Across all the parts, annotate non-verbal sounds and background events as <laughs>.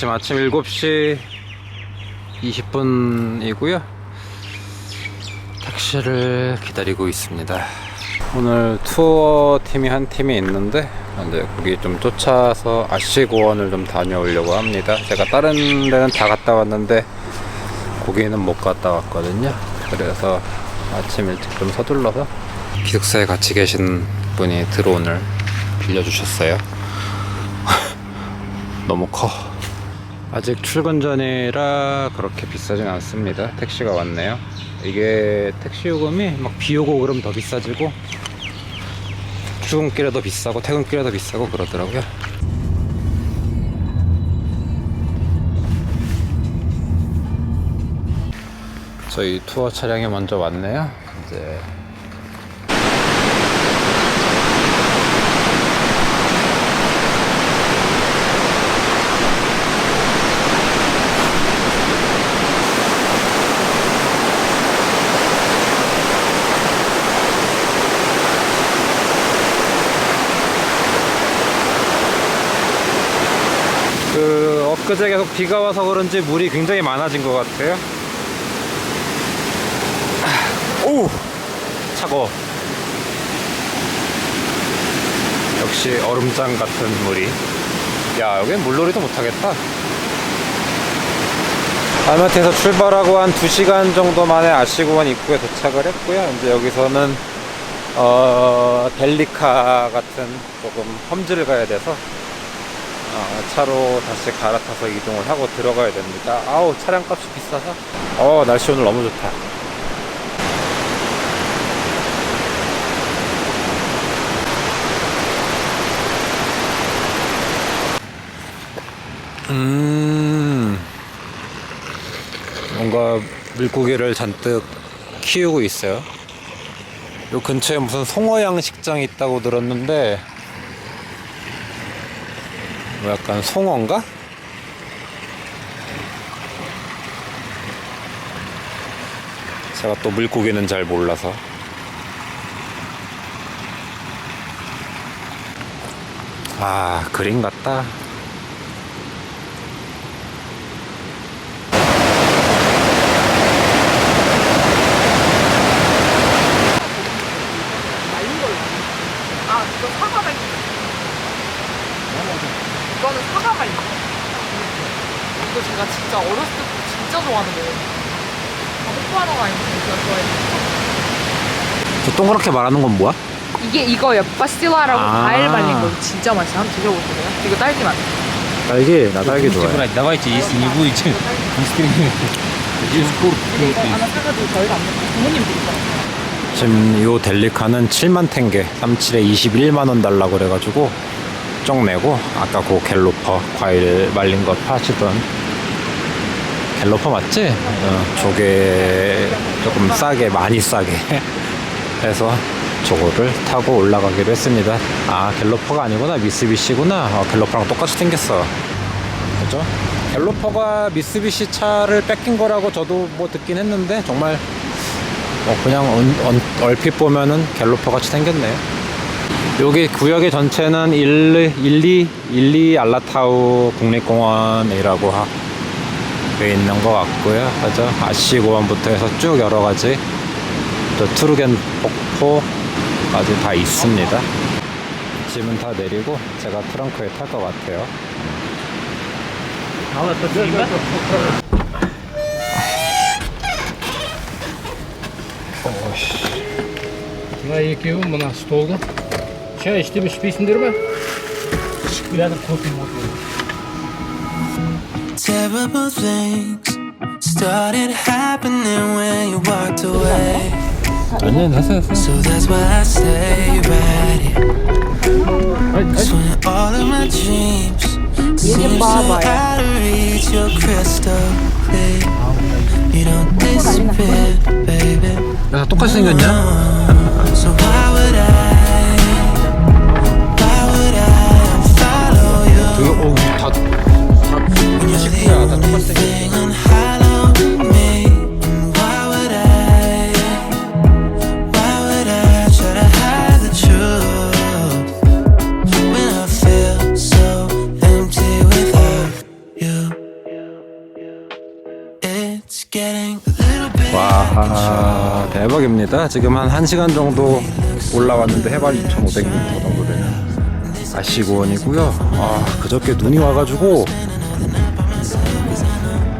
지금 아침 7시 20분이고요. 택시를 기다리고 있습니다. 오늘 투어 팀이 한 팀이 있는데 이제 거기 좀 쫓아서 아시고원을 좀 다녀오려고 합니다. 제가 다른 데는 다 갔다 왔는데 거기는 못 갔다 왔거든요. 그래서 아침 일찍 좀 서둘러서 기숙사에 같이 계신 분이 드론을 빌려주셨어요. <laughs> 너무 커. 아직 출근 전이라 그렇게 비싸진 않습니다. 택시가 왔네요. 이게 택시 요금이 막 비 오고 그러면 더 비싸지고 출근길에 더 비싸고 퇴근길에 더 비싸고 그러더라고요. 저희 투어 차량이 먼저 왔네요. 이제 그 엊그제 계속 비가 와서 그런지 물이 굉장히 많아진 것 같아요. 오 차고. 역시 얼음장 같은 물이. 야 여긴 물놀이도 못하겠다. 알마티에서 출발하고 한 2시간 정도 만에 아시고원 입구에 도착을 했고요. 이제 여기서는 어, 델리카 같은 조금 험지를 가야 돼서 어, 차로 다시 갈아타서 이동을 하고 들어가야 됩니다. 아우 차량 값이 비싸서. 어 날씨 오늘 너무 좋다. 음 뭔가 물고기를 잔뜩 키우고 있어요. 요 근처에 무슨 송어 양 식장이 있다고 들었는데 뭐 약간 송어인가? 제가 또 물고기는 잘 몰라서 아 그림 같다 말린 걸로. 아, 이거 사과 말린 거. 이거는 사과 말린 거. 이거 제가 진짜 어렸을 때부터 진짜 좋아하는 거예요. 아, 뽀뽀하러 가는 거 진짜 좋아해요. 저 동그랗게 말하는 건 뭐야? 이게 이거예요. 파스틸라라고 아. 과일 말린 거 진짜 맛있어요. 한번 드셔보세요. 이거 딸기 맛. 딸기 나 딸기 좋아해 брать, давайте, если не будете, быстрее. Здесь куртку 근데 이거 하나 사가지고 저희가 안 먹고 부모님 드릴까요? 지금 요 델리카는 7만 탱게 37에 21만 원 달라고 그래가지고 쪽 내고 아까 그 갤로퍼 과일 말린 거 파시던 갤로퍼 맞지? 어, 저게 조금 싸게 많이 싸게 <laughs> 해서 저거를 타고 올라가기로 했습니다 아 갤로퍼가 아니구나 미쓰비시구나 어, 갤로퍼랑 똑같이 생겼어 그죠? 갤로퍼가 미쓰비시 차를 뺏긴 거라고 저도 뭐 듣긴 했는데 정말 어, 그냥 언- 언- 얼핏 보면은 갤로퍼 같이 생겼네요. 여기 구역의 전체는 1, 1, 2, 1, 2 알라타우 국립공원이라고 하, 꽤 있는 것 같고요. 그죠? 아시 고원부터 해서 쭉 여러 가지 또 투르겐 폭포까지 다 있습니다. 짐은 다 내리고 제가 트렁크에 탈 것 같아요. Buna iyi ki bu bana stolda. Çay içtim, içmişsindir mi? Biraz kopya mı? Terrible things started happening when you walked away. 아니야, 됐어, 됐어. So that's why I stay right here. Cause when all of my dreams seem so out of reach, you're crystal clear. You don't disappear, baby. 야, 똑같이 생겼냐? 와 대박입니다. 지금 한 1시간 정도 올라왔는데 해발 2500m 정도 되는 아시고원이고요. 아 그저께 눈이 와가지고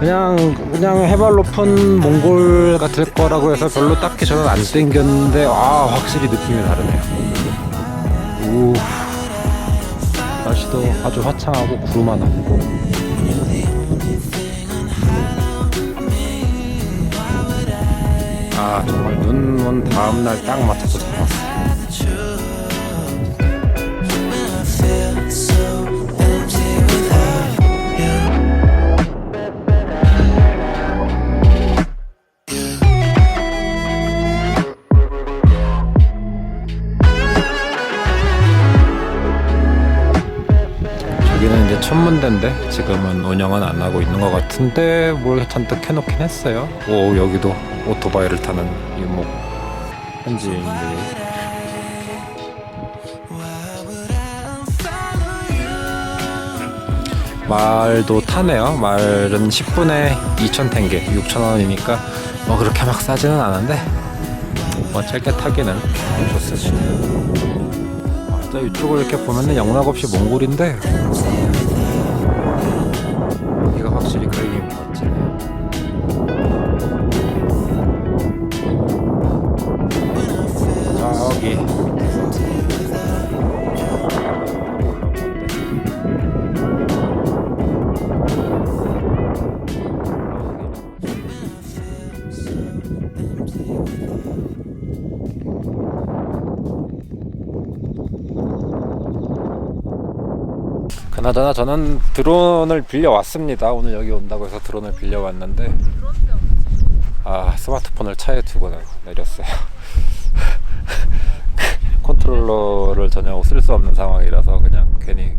그냥 그냥 해발 높은 몽골 같을 거라고 해서 별로 딱히 저는 안 땡겼는데 아 확실히 느낌이 다르네요. 오 날씨도 아주 화창하고 구름 하나 없고 아 정말 눈 온 다음 날 딱 맞춰서 이제 천문대인데 지금은 운영은 안 하고 있는 것 같은데 뭘 잔뜩 해놓긴 했어요. 오 여기도 오토바이를 타는 이목 현지인들이 말도 타네요. 말은 10분에 2,000탱게 6,000원이니까 뭐 그렇게 막 싸지는 않은데 뭐 짧게 타기는 좋습니다. 이쪽을 이렇게 보면은 영락 없이 몽골인데 그나저나 저는 드론을 빌려왔습니다. 오늘 여기 온다고 해서 드론을 빌려왔는데 아 스마트폰을 차에 두고 내- 내렸어요. <laughs> 컨트롤러를 전혀 쓸 수 없는 상황이라서 그냥 괜히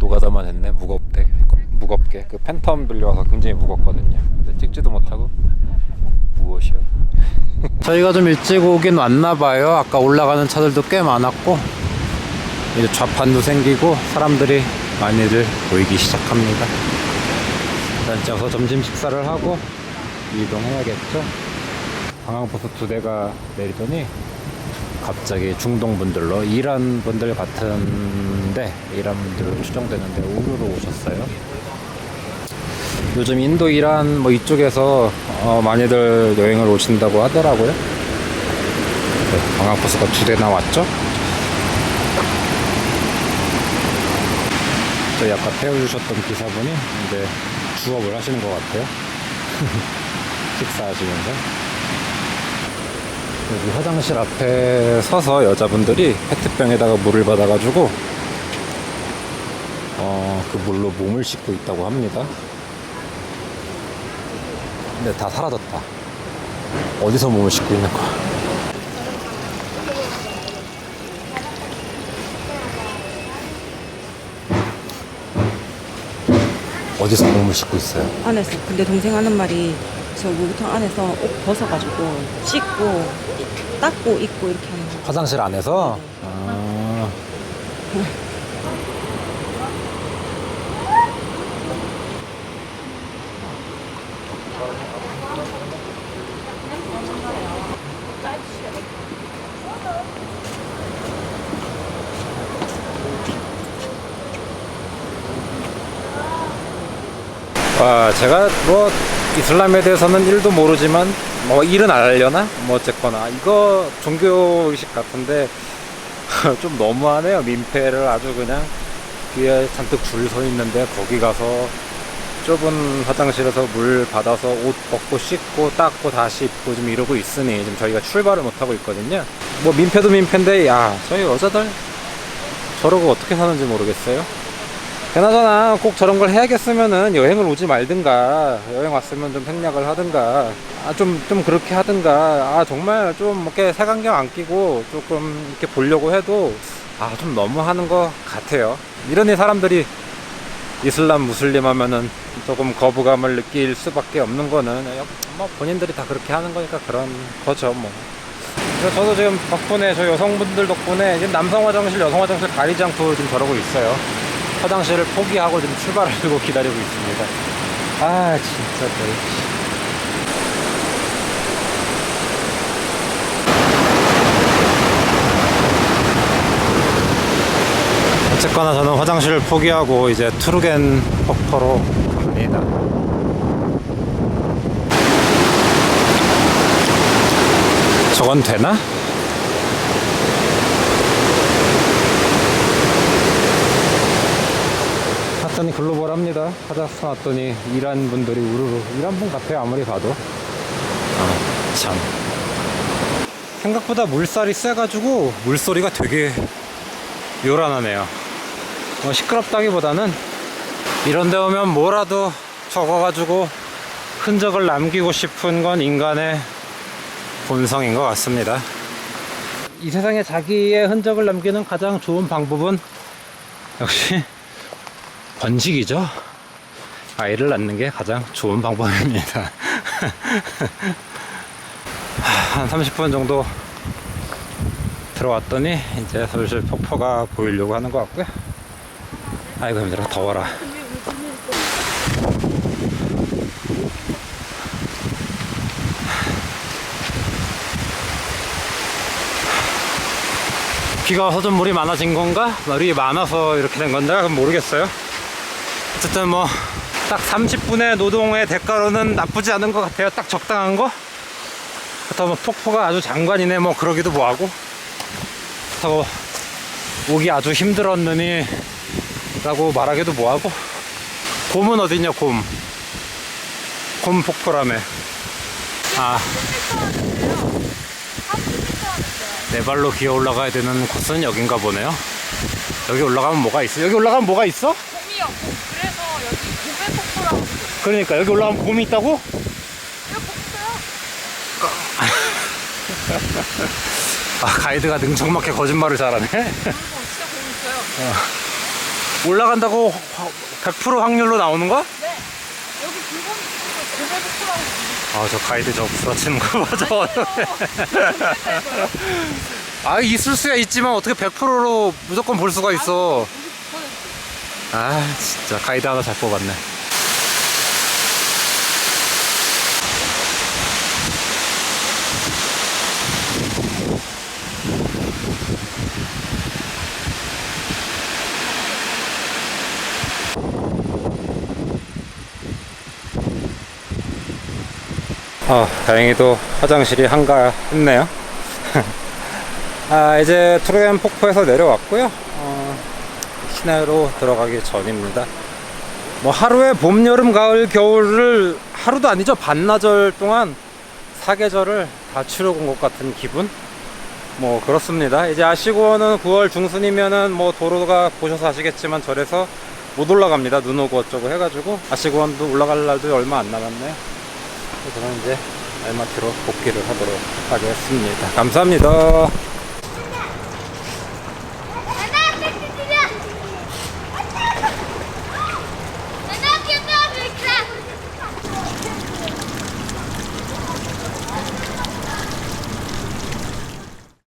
노가다만 했네 무겁대 무겁게 그 팬텀 빌려와서 굉장히 무겁거든요. 근데 찍지도 못하고 무엇이요? <laughs> 저희가 좀 일찍 오긴 왔나 봐요. 아까 올라가는 차들도 꽤 많았고 이제 좌판도 생기고 사람들이 많이들 보이기 시작합니다. 일단 저서 점심 식사를 하고 이동해야겠죠. 관광버스 두 대가 내리더니 갑자기 중동 분들로 이란 분들 같은데 이란 분들로 추정되는데 우르르 오셨어요. 요즘 인도 이란 뭐 이쪽에서 어, 많이들 여행을 오신다고 하더라고요. 네, 관광버스가 두 대 나 왔죠. 저희 아까 태워주셨던 기사분이 이제 주업을 하시는 것 같아요. <laughs> 식사하시면서. 여기 화장실 앞에 서서 여자분들이 페트병에다가 물을 받아가지고 어, 그 물로 몸을 씻고 있다고 합니다. 근데 다 사라졌다. 어디서 몸을 씻고 있는 거야? 어디서 몸을 씻고 있어요? 안에서 근데 동생 하는 말이 저 목욕탕 안에서 옷 벗어가지고 씻고 닦고 입고 이렇게 하는 거 화장실 안에서? 아, <laughs> 와, 제가 뭐 이슬람에 대해서는 1도 모르지만 뭐 일은 알려나? 뭐 어쨌거나 이거 종교 의식 같은데 <laughs> 좀 너무하네요. 민폐를 아주 그냥 뒤에 잔뜩 줄 서 있는데 거기 가서 좁은 화장실에서 물 받아서 옷 벗고 씻고 닦고 다시 입고 좀 이러고 있으니 지금 저희가 출발을 못 하고 있거든요. 뭐 민폐도 민폐인데 야 저희 여자들 저러고 어떻게 사는지 모르겠어요. 그나저나 꼭 저런 걸 해야겠으면은 여행을 오지 말든가 여행 왔으면 좀 생략을 하든가 아좀좀 그렇게 하든가. 아 정말 좀 이렇게 색안경 안 끼고 조금 이렇게 보려고 해도 아 좀 너무 하는 것 같아요. 이러니 사람들이 이슬람 무슬림 하면은 조금 거부감을 느낄 수밖에 없는 거는 뭐 본인들이 다 그렇게 하는 거니까 그런 거죠 뭐. 저도 지금 덕분에 저 여성분들 덕분에 지금 남성 화장실 여성 화장실 가리지 않고 지금 저러고 있어요 화장실을 포기하고 지금 출발하려고 기다리고 있습니다. 아, 진짜 대박이 어쨌거나 저는 화장실을 포기하고 이제 투르겐 폭포로 갑니다. 저건 되나? 왔더니 글로벌합니다. 카자흐스탄 왔더니 이란 분들이 우르르 이란 분 같아요 아무리 봐도. 아 참. 생각보다 물살이 세가지고 물소리가 되게 요란하네요. 뭐 시끄럽다기보다는 이런 데 오면 뭐라도 적어가지고 흔적을 남기고 싶은 건 인간의 본성인 것 같습니다. 이 세상에 자기의 흔적을 남기는 가장 좋은 방법은 역시 번식이죠. 아이를 낳는 게 가장 좋은 방법입니다. <laughs> 한 30분 정도 들어왔더니 이제 슬슬 폭포가 보이려고 하는 것 같고요. 아이고 힘들어 더워라. 비가 와서 좀 물이 많아진 건가? 물이 많아서 이렇게 된? 그건 모르겠어요. 어쨌든 뭐 딱 30분의 노동의 대가로는 나쁘지 않은 것 같아요. 딱 적당한 거. 그렇다고 뭐 폭포가 아주 장관이네 뭐 그러기도 뭐하고. 그렇다고 오기 아주 힘들었느니 라고 말하기도 뭐하고. 곰은 어딨냐 곰. 곰 폭포라며. 아. 네 발로 기어 올라가야 되는 곳은 여긴가 보네요. 여기 올라가면 뭐가 있어? 여기 올라가면 뭐가 있어? 곰이요. 곰. 그래서 여기 곰의 폭포라고 부르요 그러니까 여기 올라가면 곰이 있다고? 아 가이드가 능청맞게 거짓말을 잘하네. 진짜 곰 있어요. 올라간다고 100% 확률로 나오는 거야? 네. 여기 곰이 있어서 곰의 폭포라고 부르요 아저 가이드 저 부러치는 거 봐. 저아 있을 수야 있지만 어떻게 100%로 무조건 볼 수가 있어. 아 진짜 가이드 하나 잘 뽑았네. 아, 다행히도 화장실이 한가했네요. <laughs> 아, 이제 트로겐 폭포에서 내려왔고요. 어, 시내로 들어가기 전입니다. 뭐 하루에 봄, 여름, 가을, 겨울을 하루도 아니죠. 반나절 동안 사계절을 다 치르고 온 것 같은 기분? 뭐 그렇습니다. 이제 아시고는 9월 중순이면은 뭐 도로가 보셔서 아시겠지만 절에서 못 올라갑니다. 눈 오고 어쩌고 해가지고 아시고원도 올라갈 날도 얼마 안 남았네요. 저는 이제 알마티로 복귀를 하도록 하겠습니다. 감사합니다.